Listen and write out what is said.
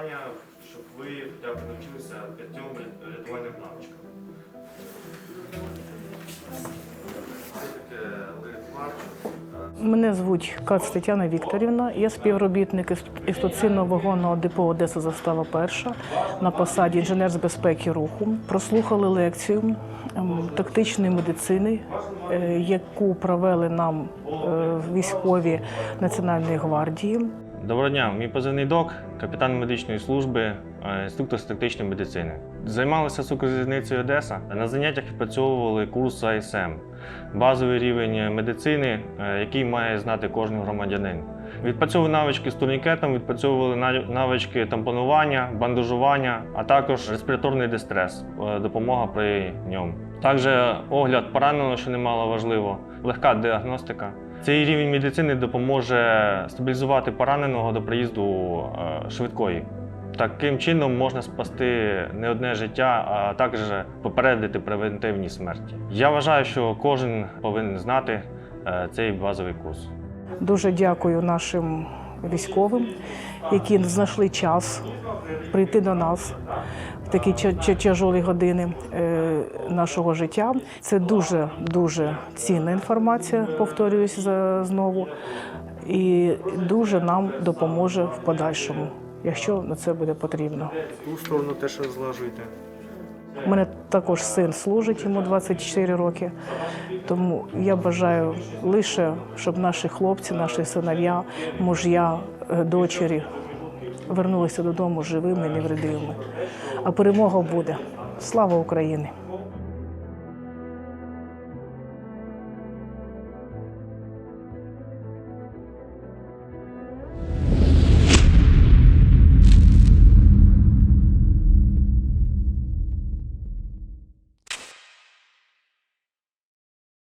завдання, щоб ви хоча б навчилися п'ятьом рятувальним навичкам. Таке лид-марш. Мене звуть Кац Тетяна Вікторівна. Я співробітник експлуатаційно-вагонного депо Одеса Застава Перша на посаді інженер з безпеки руху. Прослухали лекцію ем, тактичної медицини, е, яку провели нам е, військові Національної гвардії. Доброго дня, мій позивний док, капітан медичної служби, е, інструктор з тактичної медицини. Займалися з Одеса. На заняттях відпрацьовували курс АСМ, базовий рівень медицини, е, який має знати кожен громадянин. Відпрацьовували навички з турнікетом, відпрацьовували навички тампонування, бандажування, а також респіраторний дистрес, е, допомога при ньому. Також огляд пораненого, що немало важливо, легка діагностика. Цей рівень медицини допоможе стабілізувати пораненого до приїзду е, швидкої. Таким чином можна спасти не одне життя, а також попередити превентивні смерті. Я вважаю, що кожен повинен знати е, цей базовий курс. Дуже дякую нашим військовим, які знайшли час прийти до нас такі тя- тя- тяжолі години е, нашого життя. Це дуже дуже цінна інформація, повторююсь знову, і дуже нам допоможе в подальшому, якщо на це буде потрібно. Ту сторону теж розлажуєте. У мене також син служить, йому 24 роки. Тому я бажаю лише, щоб наші хлопці, наші синов'я, муж'я, е, дочері вернулися додому живими, невредимими. А перемога буде. Слава Україні!